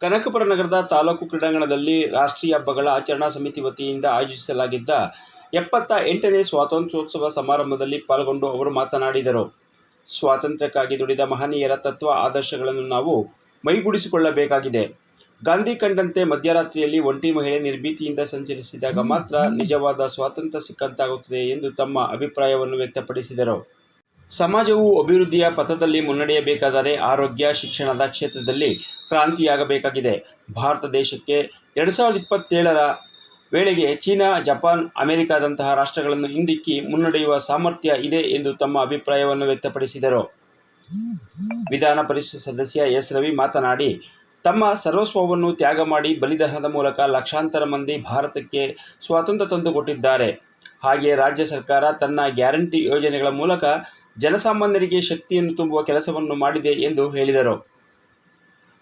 ಕನಕಪುರ ನಗರದ ತಾಲೂಕು ಕ್ರೀಡಾಂಗಣದಲ್ಲಿ ರಾಷ್ಟ್ರೀಯ ಹಬ್ಬಗಳ ಆಚರಣಾ ಸಮಿತಿ ವತಿಯಿಂದ ಆಯೋಜಿಸಲಾಗಿದ್ದ ಎಪ್ಪತ್ತ ಎಂಟನೇ ಸ್ವಾತಂತ್ರ್ಯೋತ್ಸವ ಸಮಾರಂಭದಲ್ಲಿ ಪಾಲ್ಗೊಂಡು ಅವರು ಮಾತನಾಡಿದರು. ಸ್ವಾತಂತ್ರ್ಯಕ್ಕಾಗಿ ದುಡಿದ ಮಹನೀಯರ ತತ್ವ, ಆದರ್ಶಗಳನ್ನು ನಾವು ಮೈಗೂಡಿಸಿಕೊಳ್ಳಬೇಕಾಗಿದೆ. ಗಾಂಧಿ ಕಂಡಂತೆ ಮಧ್ಯರಾತ್ರಿಯಲ್ಲಿ ಒಂಟಿ ಮಹಿಳೆ ನಿರ್ಭೀತಿಯಿಂದ ಸಂಚರಿಸಿದಾಗ ಮಾತ್ರ ನಿಜವಾದ ಸ್ವಾತಂತ್ರ್ಯ ಸಿಕ್ಕಂತಾಗುತ್ತದೆ ಎಂದು ತಮ್ಮ ಅಭಿಪ್ರಾಯವನ್ನು ವ್ಯಕ್ತಪಡಿಸಿದರು. ಸಮಾಜವು ಅಭಿವೃದ್ಧಿಯ ಪಥದಲ್ಲಿ ಮುನ್ನಡೆಯಬೇಕಾದರೆ ಆರೋಗ್ಯ, ಶಿಕ್ಷಣದ ಕ್ಷೇತ್ರದಲ್ಲಿ ಕ್ರಾಂತಿಯಾಗಬೇಕಾಗಿದೆ. ಭಾರತ ದೇಶಕ್ಕೆ ಎರಡು ಸಾವಿರದ ಇಪ್ಪತ್ತೇಳರ ವೇಳೆಗೆ ಚೀನಾ, ಜಪಾನ್, ಅಮೆರಿಕಾದಂತಹ ರಾಷ್ಟ್ರಗಳನ್ನು ಹಿಂದಿಕ್ಕಿ ಮುನ್ನಡೆಯುವ ಸಾಮರ್ಥ್ಯ ಇದೆ ಎಂದು ತಮ್ಮ ಅಭಿಪ್ರಾಯವನ್ನು ವ್ಯಕ್ತಪಡಿಸಿದರು. ವಿಧಾನ ಪರಿಷತ್ ಸದಸ್ಯ ಎಸ್. ರವಿ ಮಾತನಾಡಿ, ತಮ್ಮ ಸರ್ವಸ್ವವನ್ನು ತ್ಯಾಗ ಮಾಡಿ ಬಲಿದಾನದ ಮೂಲಕ ಲಕ್ಷಾಂತರ ಮಂದಿ ಭಾರತಕ್ಕೆ ಸ್ವಾತಂತ್ರ್ಯ ತಂದುಕೊಟ್ಟಿದ್ದಾರೆ. ಹಾಗೆಯೇ ರಾಜ್ಯ ಸರ್ಕಾರ ತನ್ನ ಗ್ಯಾರಂಟಿ ಯೋಜನೆಗಳ ಮೂಲಕ ಜನಸಾಮಾನ್ಯರಿಗೆ ಶಕ್ತಿಯನ್ನು ತುಂಬುವ ಕೆಲಸವನ್ನು ಮಾಡಿದೆ ಎಂದು ಹೇಳಿದರು.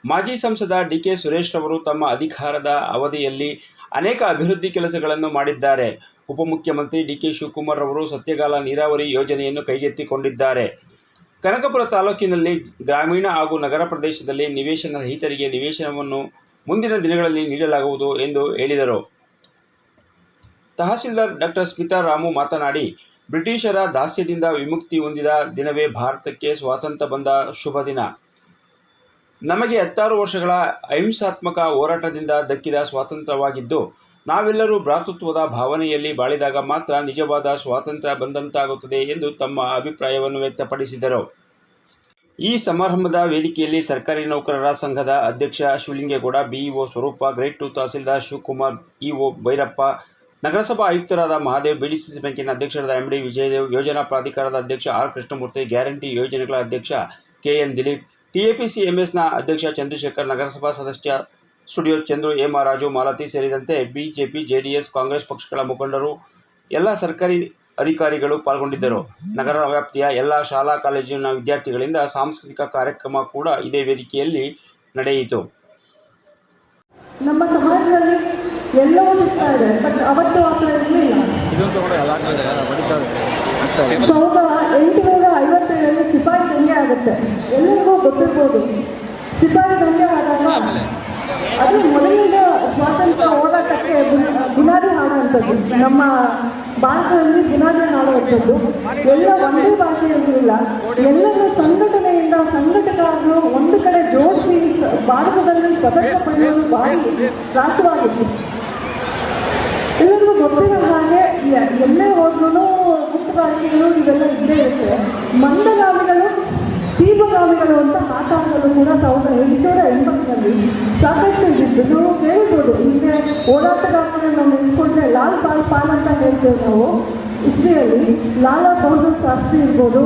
ಮಾಜಿ ಸಂಸದ ಡಿಕೆ ಸುರೇಶ್ ರವರು ತಮ್ಮ ಅಧಿಕಾರದ ಅವಧಿಯಲ್ಲಿ ಅನೇಕ ಅಭಿವೃದ್ಧಿ ಕೆಲಸಗಳನ್ನು ಮಾಡಿದ್ದಾರೆ. ಉಪಮುಖ್ಯಮಂತ್ರಿ ಡಿಕೆ ಶಿವಕುಮಾರ್ ಅವರು ಸತ್ಯಗಾಲ ನೀರಾವರಿ ಯೋಜನೆಯನ್ನು ಕೈಗೆತ್ತಿಕೊಂಡಿದ್ದಾರೆ. ಕನಕಪುರ ತಾಲೂಕಿನಲ್ಲಿ ಗ್ರಾಮೀಣ ಹಾಗೂ ನಗರ ಪ್ರದೇಶದಲ್ಲಿ ನಿವೇಶನ ರಹಿತರಿಗೆ ನಿವೇಶನವನ್ನು ಮುಂದಿನ ದಿನಗಳಲ್ಲಿ ನೀಡಲಾಗುವುದು ಎಂದು ಹೇಳಿದರು. ತಹಸೀಲ್ದಾರ್ ಡಾಕ್ಟರ್ ಸ್ಮಿತಾ ರಾಮು ಮಾತನಾಡಿ, ಬ್ರಿಟಿಷರ ದಾಸ್ಯದಿಂದ ವಿಮುಕ್ತಿ ಹೊಂದಿದ ದಿನವೇ ಭಾರತಕ್ಕೆ ಸ್ವಾತಂತ್ರ್ಯ ಬಂದ ಶುಭ ದಿನ ನಮಗೆ ಹತ್ತಾರು ವರ್ಷಗಳ ಅಹಿಂಸಾತ್ಮಕ ಹೋರಾಟದಿಂದ ದಕ್ಕಿದ ಸ್ವಾತಂತ್ರ್ಯವಾಗಿದ್ದು, ನಾವೆಲ್ಲರೂ ಭ್ರಾತೃತ್ವದ ಭಾವನೆಯಲ್ಲಿ ಬಾಳಿದಾಗ ಮಾತ್ರ ನಿಜವಾದ ಸ್ವಾತಂತ್ರ್ಯ ಬಂದಂತಾಗುತ್ತದೆ ಎಂದು ತಮ್ಮ ಅಭಿಪ್ರಾಯವನ್ನು ವ್ಯಕ್ತಪಡಿಸಿದರು. ಈ ಸಮಾರಂಭದ ವೇದಿಕೆಯಲ್ಲಿ ಸರ್ಕಾರಿ ನೌಕರರ ಸಂಘದ ಅಧ್ಯಕ್ಷ Shivalingegowda, BEO Swaroopa, grade two tahsildar Shivakumar, EO Byrappa, ನಗರಸಭಾ ಆಯುಕ್ತರಾದ ಮಹಾದೇವ್, ಬಿಡಿಸಿ ಬ್ಯಾಂಕಿನ ಅಧ್ಯಕ್ಷರಾದ ಎಂಡಿ ವಿಜಯದೇವ್, ಯೋಜನಾ ಪ್ರಾಧಿಕಾರದ ಅಧ್ಯಕ್ಷ ಆರ್ ಕೃಷ್ಣಮೂರ್ತಿ, ಗ್ಯಾರಂಟಿ ಯೋಜನೆಗಳ ಅಧ್ಯಕ್ಷ ಕೆಎನ್ ದಿಲೀಪ್ ಟಿಎಪಿಸಿ ಎಂಎಸ್ನ ಅಧ್ಯಕ್ಷ ಚಂದ್ರಶೇಖರ್ ನಗರಸಭಾ ಸದಸ್ಯ ಸ್ಟುಡಿಯೋ ಚಂದ್ರು ಎ ರಾಜು ಮಾಲತಿ ಸೇರಿದಂತೆ ಬಿಜೆಪಿ ಜೆಡಿಎಸ್ ಕಾಂಗ್ರೆಸ್ ಪಕ್ಷಗಳ ಮುಖಂಡರು ಎಲ್ಲ ಸರ್ಕಾರಿ ಅಧಿಕಾರಿಗಳು ಪಾಲ್ಗೊಂಡಿದ್ದರು. ನಗರ ವ್ಯಾಪ್ತಿಯ ಎಲ್ಲ ಶಾಲಾ ಕಾಲೇಜಿನ ವಿದ್ಯಾರ್ಥಿಗಳಿಂದ ಸಾಂಸ್ಕೃತಿಕ ಕಾರ್ಯಕ್ರಮ ಕೂಡ ಇದೇ ವೇದಿಕೆಯಲ್ಲಿ ನಡೆಯಿತು. ನಮ್ಮ ಸಮಾಜದಲ್ಲಿ ಎಲ್ಲವೂ ಸಿಗ್ತಾ ಇದೆ. ಬಟ್ ಅವತ್ತು ಆ ಥರ ಇರಲಿಲ್ಲ ಇದನ್ನು ತಗೊಂಡು ಎಲ್ಲ ಹೊಡಿತಾರೆ ಸಾವಿರದ ಎಂಟುನೂರ ಐವತ್ತೇಳರಲ್ಲಿ ಸಿಪಾಯಿ ಆಗುತ್ತೆ ಎಲ್ಲರಿಗೂ ಗೊತ್ತಿರ್ಬೋದು. ಸಿಪಾಯಿ ಆದಾಗ ಅದು ಮೊದಲಿನ ಸ್ವಾತಂತ್ರ್ಯ ಹೋರಾಟಕ್ಕೆ ಬುನ- ಬುನಾದಿ ಹಾಡುವಂಥದ್ದು. ನಮ್ಮ ಭಾರತದಲ್ಲಿ ಬುನಾದಿ ಹಾಡುವಂಥದ್ದು. ಎಲ್ಲ ಒಂದೇ ಭಾಷೆ ಇರಲಿಲ್ಲ ಎಲ್ಲರ ಸಂಘಟನೆಯಿಂದ ಸಂಘಟಕರನ್ನು ಒಂದು ಕಡೆ ಜೋಡಿಸಿ ಭಾರತದಲ್ಲಿ ಸ್ವತಂತ್ರ ಪಡೆಯುವುದು ಭಾರಿ ತ್ರಾಸವಾಗಿತ್ತು. ಎಲ್ಲರಿಗೂ ಗೊತ್ತಿರೋ ಹಾಗೆ ಎಲ್ಲೇ ಹೋದ್ರೂ ಗುಪ್ತಗಾರಿಕೆಗಳು ಇವೆಲ್ಲ ಇದ್ದೇ ಇರುತ್ತೆ. ಮಂದಗಾಮಿಗಳು ತೀವ್ರಗಾಮಿಗಳು ಅಂತ ಮಾತಾಡಲು ಕೂಡ ಸಾವಿರದ ಎಂಟುನೂರ ಎಂಬತ್ತರಲ್ಲಿ ಸಾಕಷ್ಟು ಇದ್ದಿದ್ದು ನಾವು ಕೇಳ್ಬೋದು. ಹಿಂದೆ ಹೋರಾಟಗಾರರನ್ನ ನಾವು ನೆನೆಸ್ಕೊಂಡ್ರೆ ಲಾಲ್ ಪಾಲ್ ಪಾಲ್ ಅಂತ ಹೇಳ್ತೇವೆ ನಾವು. ಹಿಸ್ಟ್ರಿಯಲ್ಲಿ ಲಾಲಾ ಬಹದ್ದೂರ್ ಶಾಸ್ತ್ರಿ ಇರ್ಬೋದು.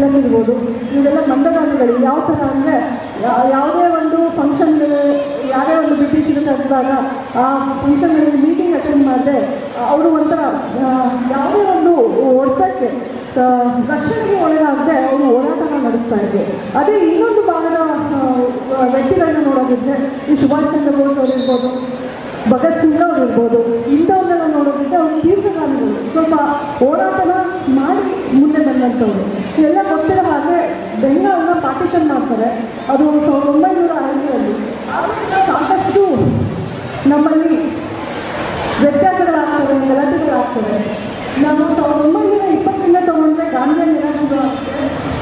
ತಿಲಕ್ ಇರ್ಬೋದು ಇವೆಲ್ಲ ಮಂದಗಾಮಿಗಳು. ಯಾವ ಥರ ಅಂದರೆ ಯಾವುದೇ ಒಂದು ಫಂಕ್ಷನ್ ಯಾವುದೇ ಒಂದು ಬ್ರಿಟಿಷರು ಕರೆದಾಗ ಆ ಫಂಕ್ಷನ್ಗಳಲ್ಲಿ ಮೀಟಿಂಗ್ ಅಟೆಂಡ್ ಮಾಡಿದೆ ಅವರು ಒಂಥರ ಯಾವುದೇ ಒಂದು ಒಡ್ತಕ್ಕೆ ರಕ್ಷಣೆಗೆ ಒಳಗಾಗದೆ ಅವರು ಹೋರಾಟನ ನಡೆಸ್ತಾ ಇದ್ದೆ. ಅದೇ ಇನ್ನೊಂದು ಭಾಗದ ವ್ಯಕ್ತಿಗಳನ್ನ ನೋಡೋದಿದ್ರೆ, ಈ ಸುಭಾಷ್ ಚಂದ್ರ ಬೋಸ್ ಅವರು ಇರ್ಬೋದು ಭಗತ್ ಸಿಂಗ್ ಅವ್ರು ಇರ್ಬೋದು. ಇಂಥವ್ರನ್ನೆಲ್ಲ ನೋಡೋದಕ್ಕೆ ಅವ್ರು ತೀರ್ಥಗಾಮಿಗಳು ಸ್ವಲ್ಪ ಹೋರಾಟನ ಮಾಡಿ ಮುಂದೆ ಬಂದಂಥವ್ರು. ಎಲ್ಲ ಗೊತ್ತಿರೋ ಹಾಗೆ ಬೆಂಗಳೂರನ್ನ ಪಾರ್ಟಿಷನ್ ಮಾಡ್ತಾರೆ. ಅದು ಸಾವಿರದ ಒಂಬೈನೂರ ಐದರಲ್ಲಿ. ಆವಾಗ ಸಾಕಷ್ಟು ನಮ್ಮಲ್ಲಿ ವ್ಯತ್ಯಾಸಗಳಾಗ್ತವೆ, ಗಲಾಟೆಗಳಾಗ್ತವೆ. ನಾವು ಸಾವಿರದ ಒಂಬೈನೂರ ಇಪ್ಪತ್ತರಿಂದ ತಗೊಂಡ್ರೆ ಗಾಂಧಿಯ ನಿರಾಶರು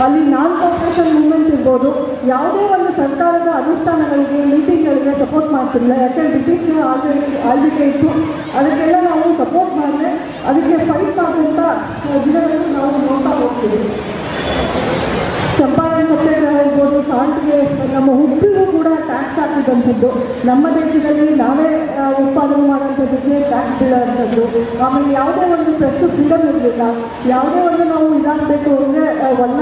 ಅಲ್ಲಿ ನಾನ್ ಕಾರ್ಪೊರೇಷನ್ ಮೂವ್ಮೆಂಟ್ ಇರ್ಬೋದು. ಯಾವುದೇ ಒಂದು ಸರ್ಕಾರದ ಅನುಷ್ಠಾನಗಳಿಗೆ ಮೀಟಿಂಗ್ಗಳಿಗೆ ಸಪೋರ್ಟ್ ಮಾಡ್ತಿರಲಿಲ್ಲ ಯಾಕಂದ್ರೆ ಬ್ರಿಟಿಷ್ ಆಲ್ರೆಡಿ ಆಳ್ವಿಕೆ ಇತ್ತು. ಅದಕ್ಕೆಲ್ಲ ನಾವು ಸಪೋರ್ಟ್ ಮಾಡಿದ್ರೆ ಅದಕ್ಕೆ ಫೈಟ್ ಮಾಡುವಂಥ ದಿನಗಳನ್ನು ನಾವು ನೋಡ್ತಾ ಹೋಗ್ತೀವಿ. ಸಾಲ್ಟ್ಗೆ ನಮ್ಮ ಉಪ್ಪಿಗೂ ಕೂಡ ಟ್ಯಾಕ್ಸ್ ಹಾಕಿದಂಥದ್ದು. ನಮ್ಮ ದೇಶದಲ್ಲಿ ನಾವೇ ಉತ್ಪಾದನೆ ಮಾಡುವಂಥದ್ದಕ್ಕೆ ಟ್ಯಾಕ್ಸ್ ಬೀಳುವಂಥದ್ದು. ಆಮೇಲೆ ಯಾವುದೇ ಒಂದು ಪ್ರೆಸ್ ಫ್ರೀಡಮ್ ಇರಲಿಲ್ಲ. ಯಾವುದೇ ಒಂದು ನಾವು ಇದಾಗಬೇಕು ಅಂದರೆ ಒನ್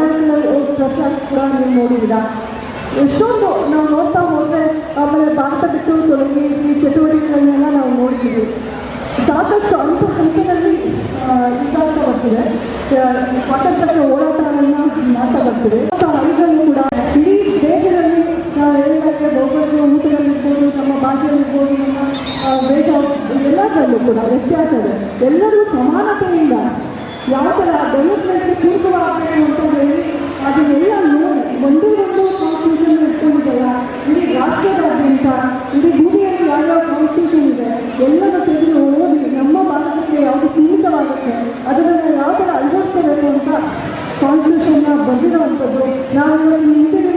ಪ್ರೆಸ್ ಕೂಡ ನೀವು ನೋಡಿದ್ದೀರ? ಎಷ್ಟೊಂದು ನಾವು ನೋಡ್ತಾ ಹೋದರೆ ಆಮೇಲೆ ಭಾರತ ಬಿಟ್ಟು ತೊಡಗಿ ಈ ಚಟುವಟಿಕೆಗಳನ್ನೆಲ್ಲ ನಾವು ನೋಡ್ತೀವಿ ಸಾಕಷ್ಟು ಅಂಥ ಹಂತದಲ್ಲಿ ಇದಾಗ್ತಾ ಬರ್ತಿದೆ ಸ್ವಾತಂತ್ರ್ಯ ಹೋರಾಟಗಳನ್ನು ಮಾಡ್ತಾ ಬರ್ತಿದೆ ಐದನ್ನು ಕೂಡ ಆಹಾರಕ್ಕೆ ಬಹುಪಟ್ಟು ಊಟದಲ್ಲಿರ್ಬೋದು ನಮ್ಮ ಭಾಷೆಯಲ್ಲಿರ್ಬೋದು ನಮ್ಮ ವೇಷ ಎಲ್ಲದರಲ್ಲೂ ಕೂಡ ವ್ಯತ್ಯಾಸ ಇದೆ ಎಲ್ಲರೂ ಸಮಾನತೆಯಿಂದ ಯಾವ ಥರ ಡೆವಲಪ್ಮೆಂಟ್ಗೆ ಪೂರಕವಾಗಬೇಕು ಅಂತ ಹೇಳಿ, ಅದನ್ನೆಲ್ಲ ಒಂದೇ ಒಂದು ಕಾನ್ಸ್ಟಿಟ್ಯೂಷನ್ ಇಟ್ಕೊಂಡಿದ್ದಲ್ಲ ಇಡೀ ರಾಷ್ಟ್ರದಾದ್ಯಂತ, ಇಡೀ ಭೂಮಿಯಲ್ಲಿ ಯಾವ್ಯಾವ ಕಾನ್ಸ್ಟಿಟ್ಯೂಷನ್ ಇದೆ ಎಲ್ಲರೂ ತೆಗೆದು ಓದಿ, ನಮ್ಮ ಭಾರತಕ್ಕೆ ಯಾವುದು ಸೀಮಿತವಾಗುತ್ತೆ ಅದನ್ನು ಯಾವ ಥರ ಅಳವಡಿಸ್ಕೋಬೇಕು ಅಂತ ಕಾನ್ಸ್ಟಿಟ್ಯೂಷನ್ನ ಬಂದಿರುವಂಥದ್ದು ನಾವು ಇಂಟಿಗ್ರೇಟ್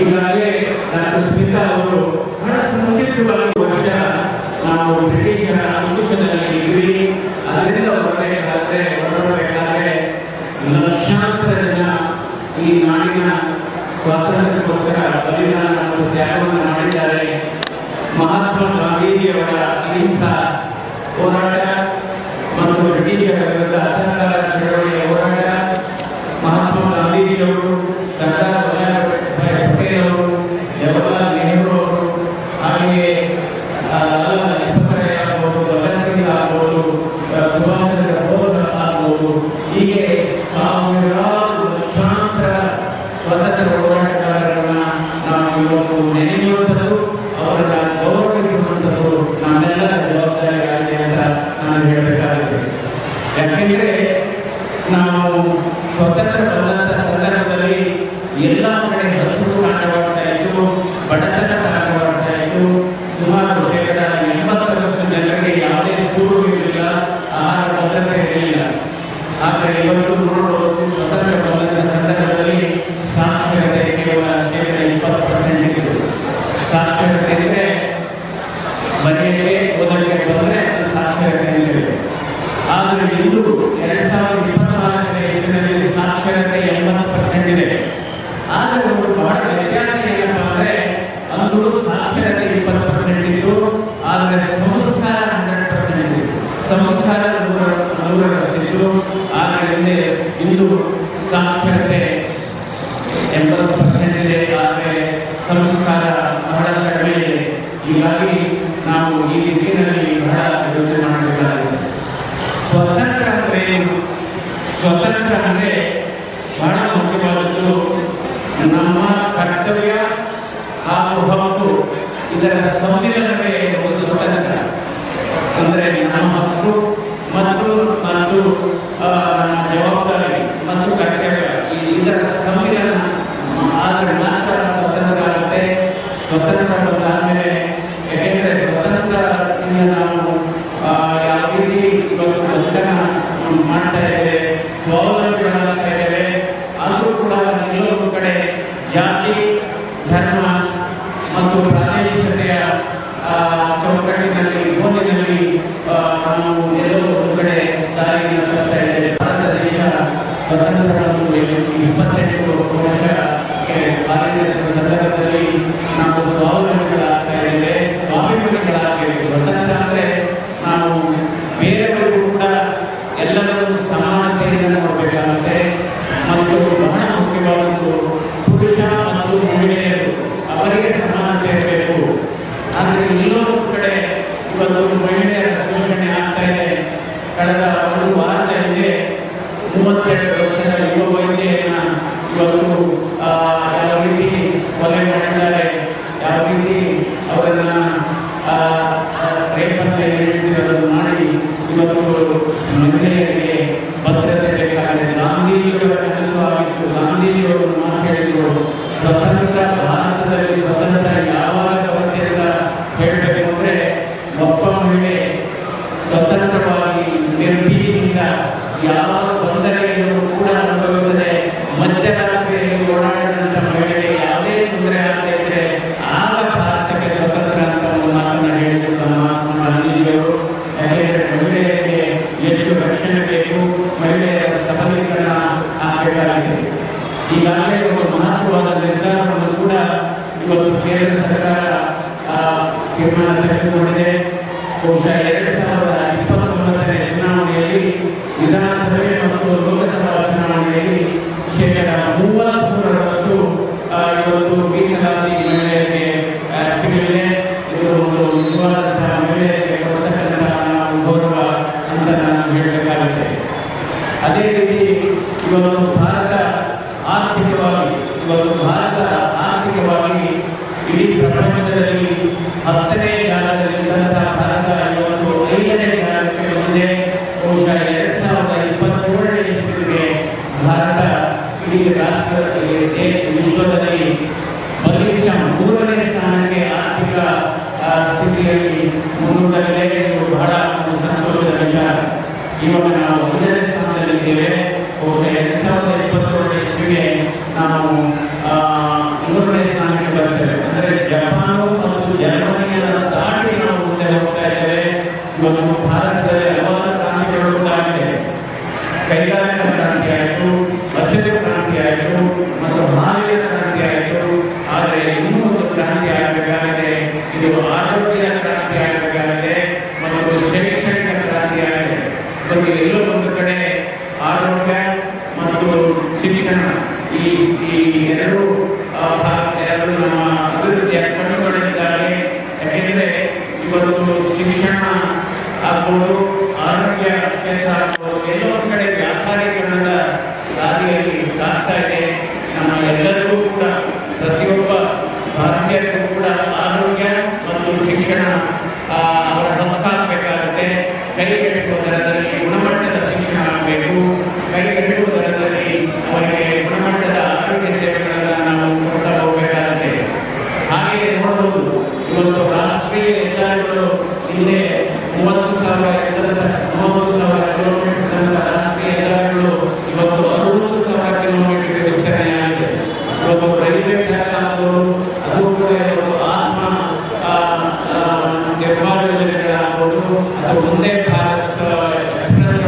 ಇದರಲ್ಲಿ ಡಾಕ್ಟರ್ ಸ್ಮಿತಾ ಅವರು ಬಹಳ ಸಮುಚಿತವಾಗಿ ವರ್ಷ ನಾವು ಬ್ರಿಟಿಷರ ಅಂಕುಶದಲ್ಲಿ ಇದ್ವಿ ಅದರಿಂದ ಹೊರಬೇಕಾದ್ರೆ ಹೊರಡಬೇಕಾದ್ರೆ ಲಕ್ಷಾಂತರ ಜನ ಈ ನಾಡಿನ ಸ್ವಾತಂತ್ರ್ಯಕ್ಕೋಸ್ಕರ ಬಲಿದಾನ ಮತ್ತು ತ್ಯಾಗವನ್ನು ಮಾಡಿದ್ದಾರೆ ಮಹಾತ್ಮ ಗಾಂಧೀಜಿಯವರ ಅಹಿಂಸಾ ಹೋರಾಟ ಮತ್ತು ಬ್ರಿಟಿಷರ ವಿರುದ್ಧ ಅಸಹಕಾರ সচেতন tener gusto ಆಗ್ಬೋದು ಆರೋಗ್ಯ ಕ್ಷೇತ್ರ ಆಗ್ಬೋದು ಎಲ್ಲೋ ಒಂದು ಕಡೆ ವ್ಯಾಪಾರೀಕರಣದ ದಾರಿಯಲ್ಲಿ ಸಾಗ್ತಾ ಇದೆ ನಮ್ಮ ಎಲ್ಲರಿಗೂ ಕೂಡ ಪ್ರತಿಯೊಬ್ಬ ಭಾರತೀಯರಿಗೂ ಕೂಡ ಆರೋಗ್ಯ ಮತ್ತು ಶಿಕ್ಷಣ ಆ, ಅವರ ಹಕ್ಕಾಗಬೇಕಾಗುತ್ತೆ ಕೈಗೆಟುಕುವ ದರದಲ್ಲಿ ಗುಣಮಟ್ಟದ ಶಿಕ್ಷಣ ಆಗಬೇಕು ಕೈಗೆಟುಕುವ ದರದಲ್ಲಿ ಅವರಿಗೆ ಗುಣಮಟ್ಟದ ಆರೋಗ್ಯ ಸೇವೆಗಳನ್ನು ನಾವು ಕೊಡ್ತಾ ಹೋಗಬೇಕಾಗುತ್ತೆ ಹಾಗೆಯೇ ನೋಡಬಹುದು ಇವತ್ತು ರಾಷ್ಟ್ರೀಯ ಹೆದ್ದಾರಿಗಳು ಹಿಂದೆ ಮೂವತ್ತು ಸಾವಿರ ಇದ್ದಂಥ ಮೂವತ್ತು ಸಾವಿರ ಕಿಲೋಮೀಟರ್ ಇದ್ದಂಥ ರಾಷ್ಟ್ರೀಯ ಹೆದ್ದಾರಿಗಳು ಇವತ್ತು ಅರವತ್ತು ಸಾವಿರ ಕಿಲೋಮೀಟರ್ ವಿಸ್ತರಣೆ ಆಗಿದೆ ಇವತ್ತು ರೈಲ್ವೆ ಟ್ರ್ಯಾಕ್ ಆಗ್ಬೋದು ಅದು ಕೂಡ ಇವತ್ತು ಆತ್ಮ ಆ, ಆ, ನಿರ್ಮಾಣ ಯೋಜನೆಗಳಾಗ್ಬೋದು ಅಥವಾ ಒಂದೇ ಭಾರತ್ ಎಕ್ಸ್ಪ್ರೆಸ್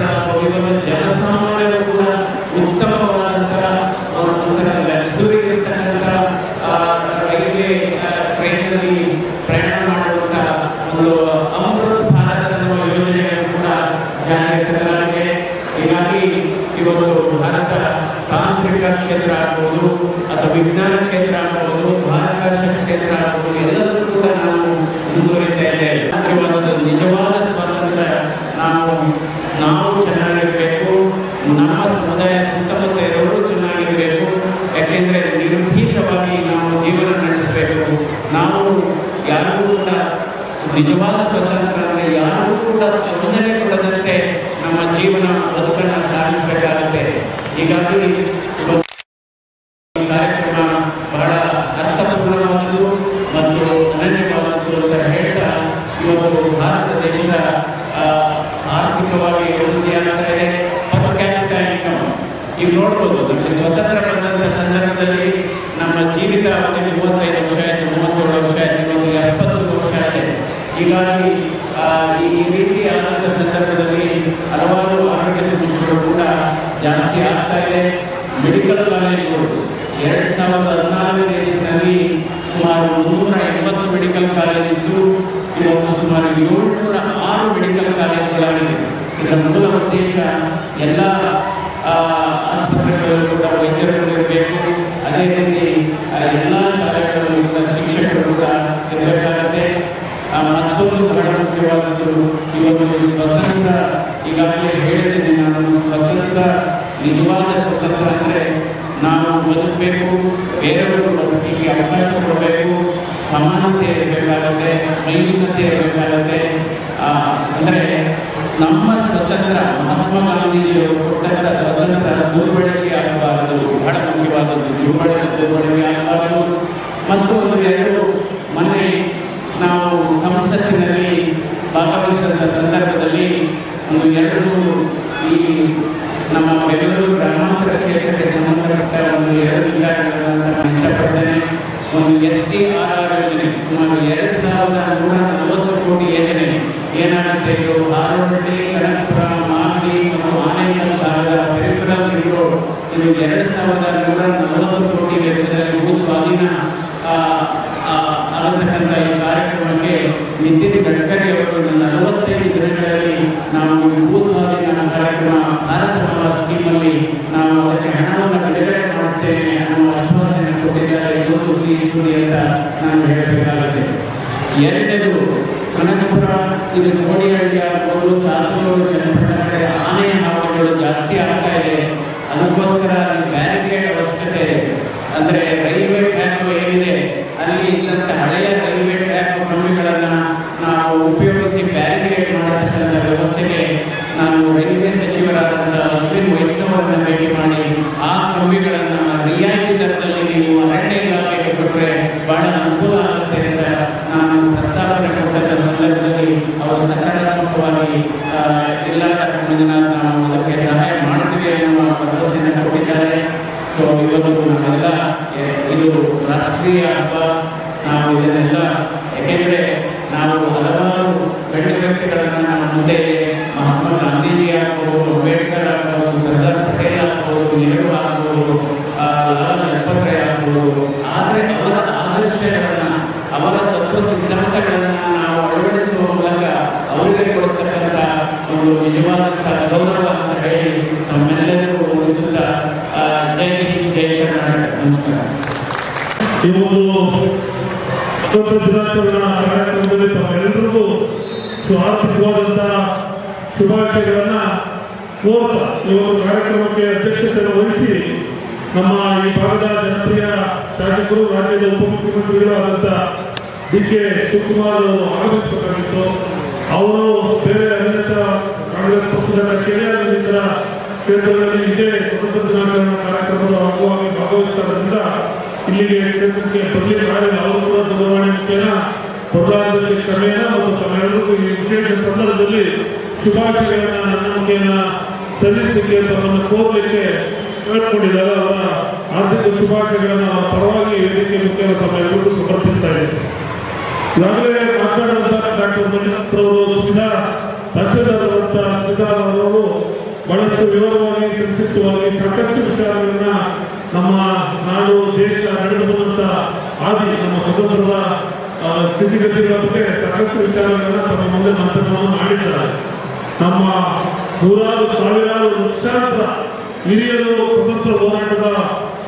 ವಿಜ್ಞಾನ ಕ್ಷೇತ್ರ ಆಗ್ಬೋದು ಬಾಹ್ಯಾಕಾಶ ಕ್ಷೇತ್ರ ಆಗ್ಬೋದು, ಎಲ್ಲದಕ್ಕೂ ಕೂಡ ನಾವು ಮುಂದುವರಿತಾ ಇದ್ದೇವೆ. ಮುಖ್ಯವಾದ ನಿಜವಾದ ಸ್ವಾತಂತ್ರ್ಯ ನಾವು ನಾವು ಚೆನ್ನಾಗಿರಬೇಕು, ನಮ್ಮ ಸಮುದಾಯ ಸುತ್ತಮುತ್ತ ಇರೋರು ಚೆನ್ನಾಗಿರಬೇಕು. ಯಾಕೆಂದರೆ ನಿರ್ಭೀತವಾಗಿ ನಾವು ಜೀವನ ನಡೆಸಬೇಕು. ನಾವು ಯಾರಿಗೂ ಕೂಡ ನಿಜವಾದ ಸ್ವತಂತ್ರ ಯಾರಿಗೂ ಕೂಡ ತೊಂದರೆ ಕೊಡದಂತೆ ನಮ್ಮ ಜೀವನ ಬದುಕನ್ನು ಸಾಗಿಸಬೇಕಾಗುತ್ತೆ. ಹೀಗಾಗಿ ಇವತ್ತು ಈ ಕಾರ್ಯಕ್ರಮ ಬಹಳ ಅರ್ಥಪೂರ್ಣವಾದದ್ದು ಮತ್ತು ಅನನ್ಯವಾದದ್ದು ಅಂತ ಹೇಳ್ತಾ ಇವತ್ತು ಭಾರತ ದೇಶದ ಆ, ಆರ್ಥಿಕವಾಗಿ ಅಭಿವೃದ್ಧಿಯಾಗ್ತಾ ಇದೆ ಪರ್ ಕ್ಯಾಪಿಟಲ್ ಇನ್ಕಮ್ ಈಗ ನೋಡ್ಬೋದು ನಮಗೆ ಸ್ವತಂತ್ರ ಬಂದಂಥ ಸಂದರ್ಭದಲ್ಲಿ ನಮ್ಮ ಜೀವಿತ ಅವಧಿಗೆ ಮೂವತ್ತೈದು ವರ್ಷ ಆಯಿತು ಮೂವತ್ತೇಳು ವರ್ಷ ಆಯಿತು ಇವತ್ತು ಎಪ್ಪತ್ತೊಂದು ವರ್ಷ ಆಗಿದೆ ಹೀಗಾಗಿ ಆ, ಈ ಈ ರೀತಿ ಆದಂಥ ಸಂದರ್ಭದಲ್ಲಿ ಹಲವಾರು ಆರೋಗ್ಯ ಸಮಸ್ಯೆಗಳು ಕೂಡ ಜಾಸ್ತಿ ಆಗ್ತಾ ಇದೆ ಮೆಡಿಕಲ್ ಕಾಲೇಜುಗಳು ಎರಡು ಸಾವಿರದ ಹದಿನಾರನೇ ದೇಶದಲ್ಲಿ ಸುಮಾರು ಮುನ್ನೂರ ಎಂಬತ್ತು ಮೆಡಿಕಲ್ ಕಾಲೇಜ್ ಇದ್ದು ಇವತ್ತು ಸುಮಾರು ಏಳ್ನೂರ ಆರು ಮೆಡಿಕಲ್ ಕಾಲೇಜುಗಳಾಗಿದೆ ಇದರ ಮೂಲ ಉದ್ದೇಶ ಎಲ್ಲ ಆ, ಆಸ್ಪತ್ರೆಗಳಲ್ಲೂ ಕೂಡ ವೈದ್ಯರುಗಳು ಇರಬೇಕು ಅದೇ ರೀತಿ ಆ, ಎಲ್ಲ ಶಾಲೆಗಳಲ್ಲೂ ಕೂಡ ಶಿಕ್ಷಕರು ಕೂಡ ಇರಬೇಕಾಗುತ್ತೆ ಆ, ಮತ್ತೊಂದು ಬಹಳ ಮುಖ್ಯವಾದದ್ದು ಇವತ್ತು ಸ್ವತಂತ್ರ ಈಗಾಗಲೇ ಹೇಳಿದ್ದೀನಿ ನಾನು ಸ್ವತಂತ್ರ ನಿಜವಾದ ಸ್ವತಂತ್ರ ಅಂದರೆ ನಾವು ಬದುಕಬೇಕು ಬೇರೆಯವರು ಬದುಕಿಗೆ ಅವಕಾಶ ಕೊಡಬೇಕು ಸಮಾನತೆ ಇರಬೇಕಾಗುತ್ತೆ ಸಹಿಷ್ಣುತೆ ಇರಬೇಕಾಗುತ್ತೆ ಅಂದರೆ ನಮ್ಮ ಸ್ವತಂತ್ರ ಮಹಾತ್ಮ ಕೊಟ್ಟಂಥ ಸ್ವತಂತ್ರ ದುರ್ಬಳಕೆ ಆಗಬಾರದು. ಬಹಳ ಮುಖ್ಯವಾದದ್ದು ದುರ್ಬಳಕೆ ಆಗಬಾರದು. ಮತ್ತು ಒಂದು ಎರಡು ಮೊನ್ನೆ ನಾವು ಸಂಸತ್ತಿನಲ್ಲಿ ಭಾಗವಹಿಸಿದಂಥ ಸಂದರ್ಭದಲ್ಲಿ ಒಂದು ಎರಡು ಈ ನಮ್ಮ ಬೆಂಗಳೂರು ಗ್ರಾಮಾಂತರ ಕ್ಷೇತ್ರಕ್ಕೆ ಸಂಬಂಧಪಟ್ಟ ಒಂದು ಎರಡು ಇಷ್ಟಪಡ್ತೇನೆ. ಒಂದು ಎಸ್ ಟಿ ಆರ್ ಆರ್ ಯೋಜನೆ ಎರಡು ಸಾವಿರದ ನೂರ ನಲವತ್ತು ಕೋಟಿ ಯೋಜನೆ ಏನಾಗುತ್ತೆ? ಇದು ಹಾರೋಹಳ್ಳಿ ಇದು ಎರಡು ಸಾವಿರದ ನೂರ ನಲವತ್ತು ಕೋಟಿ ವೆಚ್ಚದಲ್ಲಿ ಭೂ ಸ್ವಾಧೀನ ಆಗತಕ್ಕಂಥ ಈ ಕಾರ್ಯಕ್ರಮಕ್ಕೆ ನಿತಿನ್ ಗಡ್ಕರಿ ಅವರು ನಲವತ್ತೈದು ದಿನಗಳಲ್ಲಿ ನಾವು ಭೂ ಸ್ವಾಧೀನ ಕಾರ್ಯಕ್ರಮ, ಭಾರತ ಸ್ಕೀಮಲ್ಲಿ ನಾವು ಅದಕ್ಕೆ ಹಣವನ್ನು ಬಿಡುಗಡೆ ಮಾಡುತ್ತೇವೆ ಅನ್ನುವ ಆಶ್ವಾಸನೆ ಕೊಟ್ಟಿದ್ದಾರೆ ಇದೊಂದು ಶ್ರೀ ಅಂತ ನಾನು ಹೇಳಬೇಕಾಗುತ್ತೆ. ಎರಡನೇದು ಕನಕಪುರ, ಇದು ಕೋಡಿಹಳ್ಳಿ ಆಗ್ಬೋದು ಸಾಲೂರು ಚನ್ನಪಟ್ಟಣ ಕಡೆ ಆನೆಯ ಹಾವಳಿಗಳು ಜಾಸ್ತಿ ಆಗ್ತಾ ಇದೆ ಅದಕ್ಕೋಸ್ಕರ ಅಲ್ಲಿ ಬ್ಯಾರಿಕೇಡ್ ಅವಶ್ಯಕತೆ ಇದೆ ಅಂದರೆ ರೈಲ್ವೆ ಟ್ರ್ಯಾಕ್ ಏನಿದೆ ಅಲ್ಲಿ ಇದ್ದಂಥ ಹಳೆಯ ರೈಲ್ವೆ ಟ್ರ್ಯಾಕ್ ಕಂಬಿಗಳನ್ನು ನಾವು ಉಪಯೋಗಿಸಿ ಬ್ಯಾರಿಕೇಡ್ ಮಾಡತಕ್ಕಂಥ ವ್ಯವಸ್ಥೆಗೆ ನಾನು ರೈಲ್ವೆ ಸಚಿವರಾದಂಥ ಅಶ್ವಿನ್ ವೈಷ್ಣವರನ್ನು ಭೇಟಿ ಮಾಡಿ ಆ ಕಂಬಿಗಳನ್ನು ರಿಯಾಯಿತಿ ದರದಲ್ಲಿ ನೀವು ಅರಣ್ಯ ಇಲಾಖೆಗೆ ಕೊಟ್ಟರೆ ಬಹಳ ಅನುಕೂಲ ಆಗುತ್ತೆ ಅಂತ ನಾನು ಪ್ರಸ್ತಾವನೆ ಕೊಟ್ಟಂಥ ಸಂದರ್ಭದಲ್ಲಿ ಅವರು ಸಕಾರಾತ್ಮಕವಾಗಿ ಆ, ಜಿಲ್ಲಾ ಮಂಜುನಾಥ್ ನಾವು ಅದಕ್ಕೆ ಸಹಾಯ ಮಾಡ್ತೀವಿ ಎನ್ನುವ ಭರವಸೆಯನ್ನು ಕೊಟ್ಟಿದ್ದಾರೆ ಸೊ ಇವತ್ತು ನಾವೆಲ್ಲ ಎ, ಇದು ರಾಷ್ಟ್ರೀಯ ಹಬ್ಬ ನಾವು ಇದನ್ನೆಲ್ಲ ಯಾಕೆಂದರೆ ನಾವು ಹಲವಾರು ಗಣ್ಯ ವ್ಯಕ್ತಿಗಳನ್ನು ನಮ್ಮ ಮುಂದೆ ಇದೆ. ಮಹಾತ್ಮ ಗಾಂಧೀಜಿ ಆಗ್ಬೋದು ಅಂಬೇಡ್ಕರ್ ಆಗ್ಬೋದು ಸರ್ದಾರ್ ಪಟೇಲ್ ಆಗ್ಬೋದು ನೆಹರು ಆಗ್ಬೋದು ಆ, ಲಾಲಾ ಲಜಪತ್ ರಾಯ್ ಆಗ್ಬೋದು ಆದರೆ ಅವರ ಆದರ್ಶಗಳನ್ನು ಅವರ ತತ್ವ ಸಿದ್ಧಾಂತಗಳನ್ನು ನಾವು ಅಳವಡಿಸುವ ಮೂಲಕ ಅವರಿಗೆ ಕೊಡ್ತಕ್ಕಂಥ ಒಂದು ನಿಜವಾದಂಥ ಗೌರವ ಅಂತ ಹೇಳಿ ನಮ್ಮೆಲ್ಲರಿಗೂ ಆ, ಜೈ ಹಿಂದ್ ಜೈ ಕರ್ನಾಟಕ. ನಮಸ್ಕಾರ. ಈ ಒಂದು ಸ್ವತಂತ್ರ ದಿನಾಚರಣಾ ಕೋರ್ತಾ ಈ ಒಂದು ಕಾರ್ಯಕ್ರಮಕ್ಕೆ ಅಧ್ಯಕ್ಷತೆ ವಹಿಸಿ ನಮ್ಮ ಈ ಭಾಗದ ಜನಪ್ರಿಯ ಶಾಸಕರು ರಾಜ್ಯದ ಉಪಮುಖ್ಯಮಂತ್ರಿಗಳು ಆದಂಥ ಡಿ ಕೆ ಶಿವಕುಮಾರ್ ಅವರು ಆಗಮಿಸಬೇಕಾಗಿತ್ತು ಅವರು ಬೇರೆ ಅನೇಕ ಕಾಂಗ್ರೆಸ್ ಪಕ್ಷದ ಕಿರಿಯರ ಕ್ಷೇತ್ರಗಳಲ್ಲಿ ಇದೇ ಸ್ವತಂತ್ರ ದಿನಾಚರಣೆ ಕಾರ್ಯಕ್ರಮದ ಅಂಗವಾಗಿ ಭಾಗವಹಿಸಿದ್ದರಿಂದ ಇಲ್ಲಿಗೆ ಕ್ಷೇತ್ರಕ್ಕೆ ಬರಲಿಕ್ಕೆ ಆಗಲಿಲ್ಲ ಅವರು ಕೂಡ ದೂರವಾಣಿ ಮುಖೇನ ಕ್ಷಮೆಯನ್ನ ಮತ್ತು ತಮ್ಮೆಲ್ಲರಿಗೂ ಈ ವಿಶೇಷ ಸಂದರ್ಭದಲ್ಲಿ ಶುಭಾಶಯಗಳನ್ನ ನನ್ನ ಮುಖೇನ ಸಲ್ಲಿಸಲಿಕ್ಕೆ ತಮ್ಮನ್ನು ಕೋರಲಿಕ್ಕೆ ಕೇಳ್ಕೊಂಡಿದ್ದಾರೆ. ಅವರ ಆರ್ಥಿಕ ಶುಭಾಶಯಗಳನ್ನು ಪರವಾಗಿ ವೇದಿಕೆ ಮುಖ್ಯ ಇದ್ದೀನಿ ಈಗಾಗಲೇ ಮಾತನಾಡಿದಂಥ ಡಾಕ್ಟರ್ ಮಂಜುನಾಥ್ ಅವರು ಸುಧಾ ಬಹಳಷ್ಟು ವಿವರವಾಗಿ ಸಂಕ್ಷಿಪ್ತವಾಗಿ ಸಾಕಷ್ಟು ವಿಚಾರಗಳನ್ನ ನಮ್ಮ ನಾಡು, ದೇಶ ನಡೆದು ಬಂದಂತ ಆದಿ ನಮ್ಮ ಸ್ವತಂತ್ರದ ಸ್ಥಿತಿಗತಿಗಳ ಬಗ್ಗೆ ಸಾಕಷ್ಟು ವಿಚಾರಗಳನ್ನ ತಮ್ಮ ಮುಂದೆ ಮಂಥನವನ್ನು ಮಾಡಿದ್ದಾರೆ. ನಮ್ಮ ನೂರಾರು, ಸಾವಿರಾರು ಲಕ್ಷಾಂತರ ಹಿರಿಯರು ಸ್ವತಂತ್ರ ಹೋರಾಟದ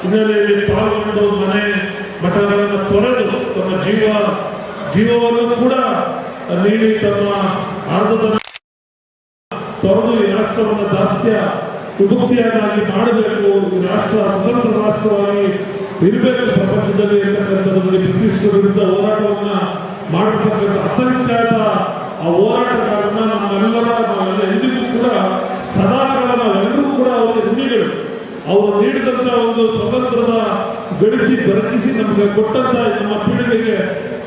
ಹಿನ್ನೆಲೆಯಲ್ಲಿ ಪಾಲ್ಗೊಂಡು ಮನೆ ಮಠಗಳನ್ನು ತೊರೆದು ತಮ್ಮ ಜೀವ ಜೀವವನ್ನು ಕೂಡ ನೀಡಿ ತಮ್ಮ ಅರ್ಧದ ತೊರೆದು ಈ ರಾಷ್ಟ್ರವನ್ನು ದಾಸ್ಯ ವಿಭಕ್ತಿಯನ್ನಾಗಿ ಮಾಡಬೇಕು. ಈ ರಾಷ್ಟ್ರ ಸ್ವತಂತ್ರ ರಾಷ್ಟ್ರವಾಗಿ ಇರಬೇಕು. ಪ್ರಪಂಚದಲ್ಲಿ ಇರ್ತಕ್ಕಂಥದ್ರಲ್ಲಿ ಬ್ರಿಟಿಷರ ವಿರುದ್ಧ ಹೋರಾಟವನ್ನ ಮಾಡತಕ್ಕಂಥ ಅಸಂಖ್ಯಾತ ಆ ಹೋರಾಟಗಾರನ್ನ ನಮ್ಮೆಲ್ಲರ ಎಂದಿಗೂ ಕೂಡ ಸದಾಕಾಲ ನಾವೆಲ್ಲರೂ ಕೂಡ ಅವರು ಋಣಿಗಳು. ಅವರು ನೀಡಿದಂತ ಒಂದು ಸ್ವತಂತ್ರದ ಗಳಿಸಿ ದೊರಕಿಸಿ ನಮಗೆ ಕೊಟ್ಟಂತ ನಮ್ಮ ಪೀಳಿಗೆಗೆ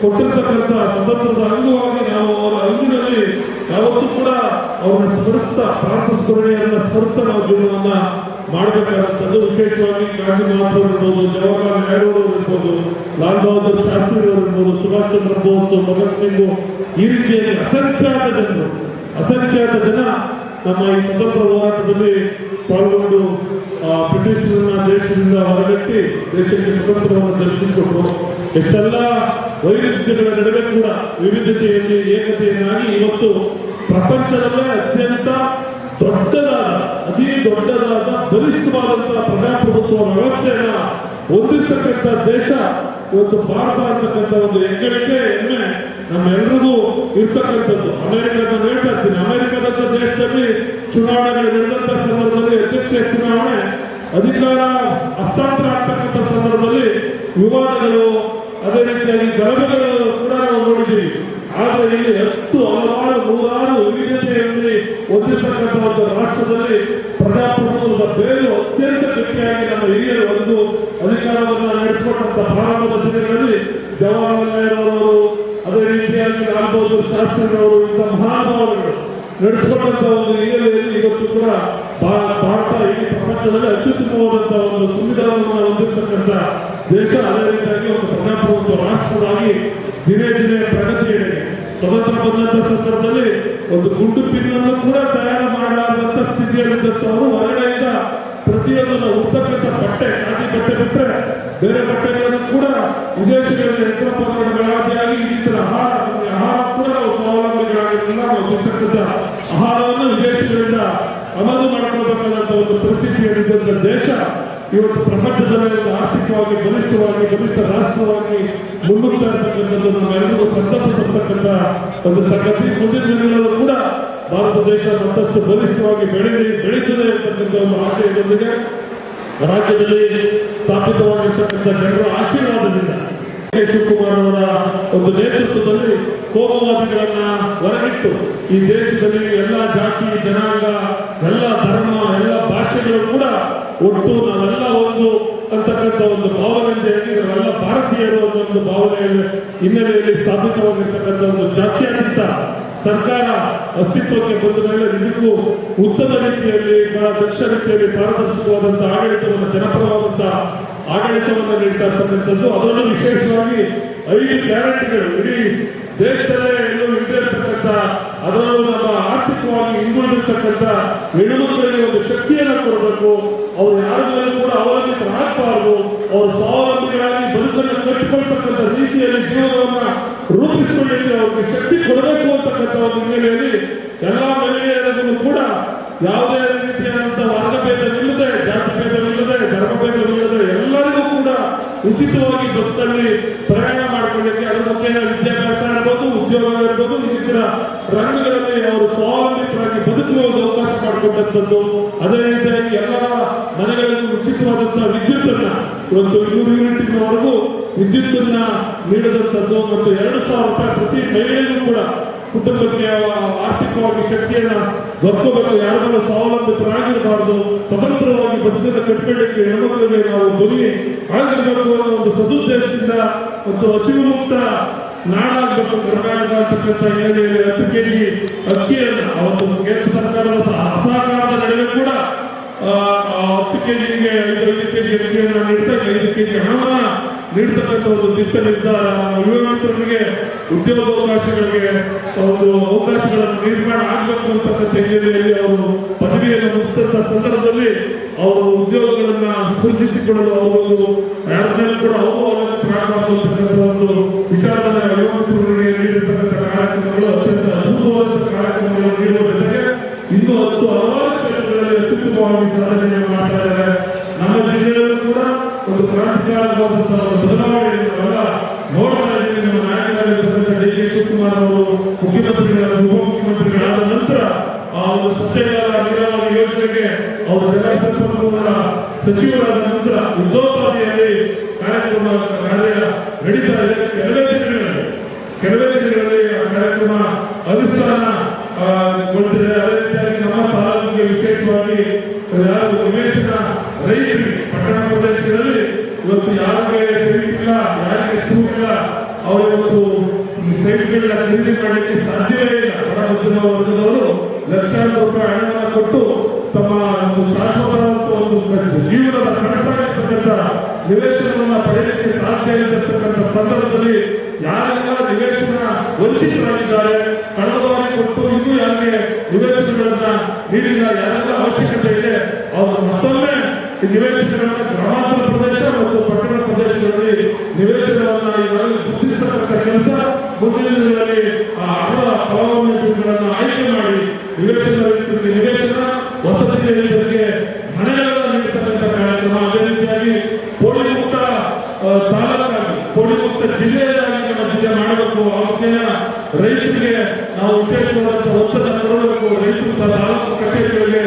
ಕೊಟ್ಟಿರ್ತಕ್ಕಂಥ ಸ್ವತಂತ್ರದ ಅಂಗವಾಗಿ ನಾವು ಅವರ ಅಂಗಿನಲ್ಲಿ ಯಾವತ್ತೂ ಕೂಡ ಅವ್ರನ್ನ ಸ್ಮರಿಸ್ತಾ ಭಾರತ ಸ್ಮರಣೆಯನ್ನ ಸ್ಮರಿಸ್ತಾ ನಾವು ಜೀವನವನ್ನ ಮಾಡಬೇಕಾದಂಥದ್ದು. ವಿಶೇಷವಾಗಿ ಗಾಂಧಿ ಮಹಾತ್ಮ ಇರ್ಬೋದು, ಜವಾಹರ್ಲಾಲ್ ನೆಹರು ಅವರು ಇರ್ಬೋದು, ಲಾಲ್ ಬಹದ್ದೂರ್ ಶಾಸ್ತ್ರಿ ಅವರು ಇರ್ಬೋದು, ಸುಭಾಷ್ ಚಂದ್ರ ಬೋಸ್, ಭಗತ್ ಸಿಂಗ್, ಈ ರೀತಿಯಲ್ಲಿ ಅಸಂಖ್ಯಾತ ಜನರು, ಅಸಂಖ್ಯಾತ ಜನ ನಮ್ಮ ಈ ಸ್ವತಂತ್ರ ಹೋರಾಟದಲ್ಲಿ ಪಾಲ್ಗೊಂಡು ಬ್ರಿಟಿಷರನ್ನ ದೇಶದಿಂದ ಹೊರಗಟ್ಟಿ ದೇಶಕ್ಕೆ ಸ್ವತಂತ್ರವನ್ನು ದೊರಕಿಸಿಕೊಟ್ರು ಎಷ್ಟೆಲ್ಲ ವೈವಿಧ್ಯಗಳ ನಡುವೆ ಕೂಡ ವಿವಿಧತೆಯಲ್ಲಿ ಏಕತೆಯನ್ನಾಗಿ ಇವತ್ತು ಪ್ರಪಂಚದಲ್ಲೇ ಅತ್ಯಂತ ದೊಡ್ಡದಾದ, ಅತಿ ದೊಡ್ಡದಾದ, ಬಲಿಷ್ಠವಾದಂತಹ ಪ್ರಜಾಪ್ರಭುತ್ವ ವ್ಯವಸ್ಥೆಯನ್ನ ಹೊಂದಿರ್ತಕ್ಕಂಥ ದೇಶ ಇವತ್ತು ಭಾರತ ಅಂತಕ್ಕಂಥ ಒಂದು ಹೆಗ್ಗಳಿಕೆ ಹೆಮ್ಮೆ ನಮ್ಮೆಲ್ಲರಿಗೂ ಇರ್ತಕ್ಕಂಥದ್ದು. ಅಮೆರಿಕದ ಹೇಳ್ತಾ ಇರ್ತೀನಿ ದೇಶದಲ್ಲಿ ಚುನಾವಣೆಗಳು ನಡೆದಂತ ಸಂದರ್ಭದಲ್ಲಿ ಅಧ್ಯಕ್ಷ ಚುನಾವಣೆ ಅಧಿಕಾರ ಹಸ್ತಾಂತರ ಆಗ್ತಕ್ಕಂಥ ಸಂದರ್ಭದಲ್ಲಿ ವಿವಾದಗಳು, ಅದೇ ರೀತಿಯಾಗಿ ಗಲಭೆಗಳು ಕೂಡ ನಾವು ನೋಡಿದ್ದೀವಿ. ಆದರೆ ಇಲ್ಲಿ ಹತ್ತು ಹಲವಾರು, ನೂರಾರು ವಿವಿಧತೆಯಲ್ಲಿ ಹೊಂದಿರತಕ್ಕಂಥ ಒಂದು ರಾಷ್ಟ್ರದಲ್ಲಿ ಪ್ರಜಾಪ್ರಭುತ್ವದ ಬೇರು ಅತ್ಯಂತ ಗಟ್ಟಿಯಾಗಿ ನಮ್ಮ ಹಿರಿಯರು ಒಂದು ಅಧಿಕಾರವನ್ನು ನಡೆಸಿಕೊಂಡಂತ ಪ್ರಾರಂಭದ ದಿನಗಳಲ್ಲಿ ಜವಾಹರ್ಲಾಲ್ ನೆಹರು ಅವರು, ಅದೇ ರೀತಿಯಾಗಿ ರಾಮ್ ಬಹದ್ದೂರ್ ಶಾಸ್ತ್ರಿ ಅವರು ಇಂಥ ಮಹಾನುಭಾವರುಗಳು ನಡೆಸಿಕೊಂಡಂತ ಒಂದು ಹಿನ್ನೆಲೆಯಲ್ಲಿ ಇವತ್ತು ಕೂಡ ಭಾರತ ಇಡೀ ಪ್ರಪಂಚದಲ್ಲಿ ಅತ್ಯುತ್ತಮವಾದಂತಹ ಒಂದು ಸಂವಿಧಾನವನ್ನು ಹೊಂದಿರತಕ್ಕಂಥ ದೇಶ. ಅದೇ ರೀತಿಯಾಗಿ ಒಂದು ಪ್ರಜಾಪ್ರಭುತ್ವ ರಾಷ್ಟ್ರವಾಗಿ ದಿನೇ ದಿನೇ ಪ್ರಗತಿಯಲ್ಲಿ ಸ್ವತಂತ್ರ ಬಂದಂತ ಸಂದರ್ಭದಲ್ಲಿ ಒಂದು ಗುಂಡು ಪಿನ್ನನ್ನು ಕೂಡ ತಯಾರು ಮಾಡಲಾದಂತ ಸ್ಥಿತಿಯಲ್ಲಿದ್ದಂಥವರು ಹೊರಗಡೆಯಿಂದ ಪ್ರತಿಯೊಂದನ್ನು ಉಡ್ತಕ್ಕಂಥ ಬಟ್ಟೆ, ಖಾದಿ ಬಟ್ಟೆ ಬಿಟ್ಟರೆ ಬೇರೆ ಬಟ್ಟೆಗಳನ್ನು ಕೂಡ ವಿದೇಶಗಳಲ್ಲಿ ಯಂತ್ರೋಪಕರಣಗಳಾದಿಯಾಗಿ ಈ ರೀತಿಯ ಆಹಾರ ಆಹಾರ ಕೂಡ ನಾವು ಸ್ವಾವಲಂಬಿಗಳಾಗಿರಲಿಲ್ಲ ನಾವು ತಿಂತಕ್ಕಂಥ ಆಹಾರವನ್ನು ವಿದೇಶಗಳಿಂದ ಆಮದು ಮಾಡಿಕೊಳ್ಬೇಕಾದಂತಹ ಒಂದು ಪರಿಸ್ಥಿತಿಯಲ್ಲಿದ್ದಂಥ ದೇಶ ಇವತ್ತು ಪ್ರಪಂಚದಲ್ಲಿ ಆರ್ಥಿಕವಾಗಿ, ಬಲಿಷ್ಠವಾಗಿ, ಬಲಿಷ್ಠ ರಾಷ್ಟ್ರವಾಗಿ ಮುನ್ನುಗ್ತಾ ಇರ್ತಕ್ಕಂಥದ್ದು ನಮ್ಮೆಲ್ಲರಿಗೂ ಸಂತಸ ತರ್ತಕ್ಕಂಥ ಒಂದು ಸಂಗತಿ. ಮುಂದಿನ ದಿನಗಳಲ್ಲೂ ಕೂಡ ಭಾರತ ದೇಶ ಮತ್ತಷ್ಟು ಬಲಿಷ್ಠವಾಗಿ ಬೆಳೆಯಲಿ ಬೆಳೀತದೆ ಅಂತಕ್ಕಂಥ ಒಂದು ಆಶಯದೊಂದಿಗೆ ರಾಜ್ಯದಲ್ಲಿ ಸ್ಥಾಪಿತವಾಗಿರ್ತಕ್ಕಂಥ ಜನರ ಆಶೀರ್ವಾದದಿಂದ ಶಿವಕುಮಾರ್ ಅವರ ಒಂದು ನೇತೃತ್ವದಲ್ಲಿ ಕೋಮುವಾದಿಗಳನ್ನ ಹೊರಗಿಟ್ಟು ಈ ದೇಶದಲ್ಲಿ ಎಲ್ಲ ಜಾತಿ, ಜನಾಂಗ, ಎಲ್ಲ ಧರ್ಮ, ಎಲ್ಲ ಭಾಷೆಗಳು ಕೂಡ ಒಟ್ಟು ನಾವೆಲ್ಲ ಒಂದು ಅಂತಕ್ಕಂಥ ಒಂದು ಭಾವನೆಯಿಂದ ನಾವೆಲ್ಲ ಭಾರತೀಯರು ಒಂದು ಭಾವನೆ ಹಿನ್ನೆಲೆಯಲ್ಲಿ ಸ್ಥಾಪಿತವಾಗಿರ್ತಕ್ಕಂಥ ಒಂದು ಜಾತ್ಯತೀತ ಸರ್ಕಾರ ಅಸ್ತಿತ್ವಕ್ಕೆ ಬಂದ ಮೇಲೆ ನಿಜಕ್ಕೂ ಉತ್ತಮ ರೀತಿಯಲ್ಲಿ ಬಹಳ ದಕ್ಷ ರೀತಿಯಲ್ಲಿ ಪಾರದರ್ಶಕವಾದಂತಹ ಆಡಳಿತವನ್ನು ಜನಪರವಾದಂತಹ ಆಡಳಿತವನ್ನು ನೀಡ್ತಾ ಇರ್ತಕ್ಕಂಥದ್ದು. ಅದರಲ್ಲೂ ವಿಶೇಷವಾಗಿ ಐದು ಗ್ಯಾರಂಟಿಗಳು. ಇಡೀ ದೇಶದಲ್ಲೇ ಎಲ್ಲೂ ಇಲ್ಲದೆ ಅದನ್ನು ನಮ್ಮ ಆರ್ಥಿಕವಾಗಿ ಹಿಂದುಳಿದಿರ್ತಕ್ಕಂಥ ಹೆಣ್ಣುಮಕ್ಕಳಿಗೆ ಒಂದು ಶಕ್ತಿಯನ್ನು ಕೊಡಬೇಕು. ಅವ್ರು ಯಾರಿಗೂ ಕೂಡ ಕೂಡ ಅವಲಂಬಿತರಾಗಬಾರದು ಅವರು ಸ್ವಾವಲಂಬಿಗಳಾಗಿ ಬದುಕನ್ನು ಕಟ್ಟಿಕೊಳ್ತಕ್ಕಂಥ ರೀತಿಯಲ್ಲಿ ಜೀವನವನ್ನ ರೂಪಿಸಿಕೊಳ್ಳಿಕ್ಕೆ ಅವರಿಗೆ ಶಕ್ತಿ ಕೊಡಬೇಕು ಅಂತಕ್ಕಂಥ ಒಂದು ಹಿನ್ನೆಲೆಯಲ್ಲಿ ಎಲ್ಲ ಮಹಿಳೆಯರಿಗೂ ಕೂಡ ಯಾವುದೇ ರೀತಿಯಾದಂತಹ ಉಚಿತವಾಗಿ ಬಸ್ನಲ್ಲಿ ಪ್ರಯಾಣ ಮಾಡಿಕೊಳ್ಳಕ್ಕೆ ಅದರ ಮುಖೇನ ವಿದ್ಯಾಭ್ಯಾಸ ಇರ್ಬೋದು ಉದ್ಯೋಗ ಇರ್ಬೋದು. ರೀತಿಯ ರಂಗಗಳಲ್ಲಿ ಅವರು ಸ್ವಾವಲಂಬಿತರಾಗಿ ಬದುಕುವ ಒಂದು ಅವಕಾಶ ಮಾಡಿಕೊಟ್ಟಂಥದ್ದು. ಅದೇ ರೀತಿಯಾಗಿ ಎಲ್ಲ ಮನೆಗಳಲ್ಲಿ ಉಚಿತವಾದಂತಹ ವಿದ್ಯುತ್ ಅನ್ನ ಇವತ್ತು ಇನ್ನೂರು ಯೂನಿಟ್ವರೆಗೂ ವಿದ್ಯುತ್ ಅನ್ನ ನೀಡಿದಂಥದ್ದು ಮತ್ತು ಎರಡು ಸಾವಿರ ರೂಪಾಯಿ ಪ್ರತಿ ಮಹಿಳೆಗೂ ಕೂಡ ಕುಟುಂಬಕ್ಕೆ ಆರ್ಥಿಕವಾಗಿ ಶಕ್ತಿಯನ್ನ ದೊರಕಬೇಕು. ಯಾರಾದರೂ ಸ್ವಾವಲಂಬಿತರಾಗಿರಬಾರದು ಸ್ವತಂತ್ರವಾಗಿ ಬದುಕನ್ನು ಕಟ್ಟಡಕ್ಕೆ ಹೆಣ್ಮಕ್ಳಿಗೆ ನಾವು ಧ್ವನಿ ಆಗಿರಬೇಕು ಅನ್ನೋ ಒಂದು ಸದುದ್ದೇಶದಿಂದ ಮತ್ತು ಹಸಿವು ಮುಕ್ತ ನಾಡಾಗಬೇಕು ಕರ್ನಾಟಕ ಅಂತಕ್ಕಂಥ ಹಿನ್ನೆಲೆಯಲ್ಲಿ ಹತ್ತು ಕೆಜಿ ಅಕ್ಕಿಯನ್ನು ಅವತ್ತು ಕೇಂದ್ರ ಸರ್ಕಾರದ ಅಸಹಕಾರದ ನಡುವೆ ಕೂಡ ಆ, ಕೆ ಜಿಗೆ ಐದು ಐದು ಕೆ ಜಿ ಅಕ್ಕಿಯನ್ನು ನೀಡ್ತಾ ಐದು ಕೆಜಿ ಹಣವನ್ನ ನೀಡ್ತಕ್ಕಂಥ ಒಂದು ನಿರ್ಧಾರ ಯುವಕರಿಗೆ ಉದ್ಯೋಗಾವಕಾಶಗಳಿಗೆ ಒಂದು ಅವಕಾಶಗಳನ್ನು ನಿರ್ಮಾಣ ಆಗಬೇಕು ಅಂತಕ್ಕಂಥ ಹಿನ್ನೆಲೆಯಲ್ಲಿ ಅವರು ಪದವಿಯನ್ನು ಮುಗಿಸಿದಂಥ ಸಂದರ್ಭದಲ್ಲಿ ಅವರು ಉದ್ಯೋಗಗಳನ್ನ ಸೃಷ್ಟಿಸಿಕೊಳ್ಳಲು ಅವರು ಒಂದು ಯಾರನ್ನೆಲ್ಲ ಕೂಡ ಅವರು ಪ್ರಾರಂಭ ಒಂದು ವಿಚಾರವನ್ನು ಯುವಕರಿಗೆ ನೀಡಿರ್ತಕ್ಕಂಥ ಕಾರ್ಯಕ್ರಮಗಳು ಅತ್ಯಂತ ಅದ್ಭುತವಾದ ಕಾರ್ಯಕ್ರಮಗಳನ್ನು ನೀಡುವ ಜೊತೆಗೆ ಇನ್ನೂ ಹತ್ತು ಹಲವಾರು ಕ್ಷೇತ್ರಗಳಲ್ಲಿ ಅತ್ಯುತ್ತಮವಾಗಿ ಸಾಧನೆಯನ್ನು ಮುಖ್ಯಮಂತ್ರಿಗಳನ್ನು ಮುಖ್ಯಮಂತ್ರಿಗಳಾದ ನಂತರ ಆ ಒಂದು ಸತ್ಯಗಾರ ಯೋಜನೆಗೆ ಅವರು ಜಲಸಂಪನ್ಮೂಲ ಸಚಿವರಾದ ನಂತರ ಉದ್ಯೋಗಾದಿಯಲ್ಲಿ ಕಾರ್ಯಕ್ರಮ ಕಾರ್ಯ ನಡೀತಾ ಇದೆ. ಕೆಲವೇ ದಿನಗಳಲ್ಲಿ, ಕೆಲವೇ ಖರೀದಿ ಮಾಡಲಿಕ್ಕೆ ಸಾಧ್ಯವೇ ಇಲ್ಲ. ಹೊರ ಉದ್ಯೋಗ ವರ್ಗದವರು ಲಕ್ಷಾಂತರ ರೂಪಾಯಿ ಹಣವನ್ನು ಕೊಟ್ಟು ತಮ್ಮ ಒಂದು ಶಾಶ್ವತ ಒಂದು ಜೀವನದ ಕನಸಾಗಿರ್ತಕ್ಕಂಥ ನಿವೇಶನವನ್ನು ಪಡೆಯಲಿಕ್ಕೆ ಸಾಧ್ಯ ಇರತಕ್ಕಂಥ ಸಂದರ್ಭದಲ್ಲಿ ಯಾರೆಲ್ಲ ನಿವೇಶನ ವಂಚಿತರಾಗಿದ್ದಾರೆ, ಕಳೆದ ಬಾರಿ ಕೊಟ್ಟು ಇನ್ನೂ ಯಾರಿಗೆ ನಿವೇಶನಗಳನ್ನ ನೀಡಿಲ್ಲ ಯಾರು ನಿವೇಶನವನ್ನು ಇವರಲ್ಲಿ ಕೆಲಸ ಮುಂದಿನ ದಿನಗಳಲ್ಲಿ ಆ ಅರ್ಹ ಫಲಾನುಭವಿಗಳನ್ನು ಆಯ್ಕೆ ಮಾಡಿ ನಿವೇಶನ ನಿವೇಶನ, ವಸತಿ ರೈತರಿಗೆ ಹಣಗಳನ್ನು ನೀಡತಕ್ಕಂಥ ಕಾರ್ಯಕ್ರಮ. ಅದೇ ರೀತಿಯಾಗಿ ಕೋಳಿ ಮುಕ್ತ ತಾಲೂಕಾಗಿ ಕೋಳಿ ಮುಕ್ತ ಜಿಲ್ಲೆಯನ್ನಾಗಿ ನಮ್ಮ ಜಿಲ್ಲೆ ಮಾಡಬೇಕು. ಅವತ್ತಿನ ರೈತರಿಗೆ ನಾವು ವಿಶೇಷವಾದಂತಹ ಒತ್ತಡ ಕೊಡಬೇಕು ರೈತರು ತಾಲೂಕು ಕಚೇರಿಗಳಿಗೆ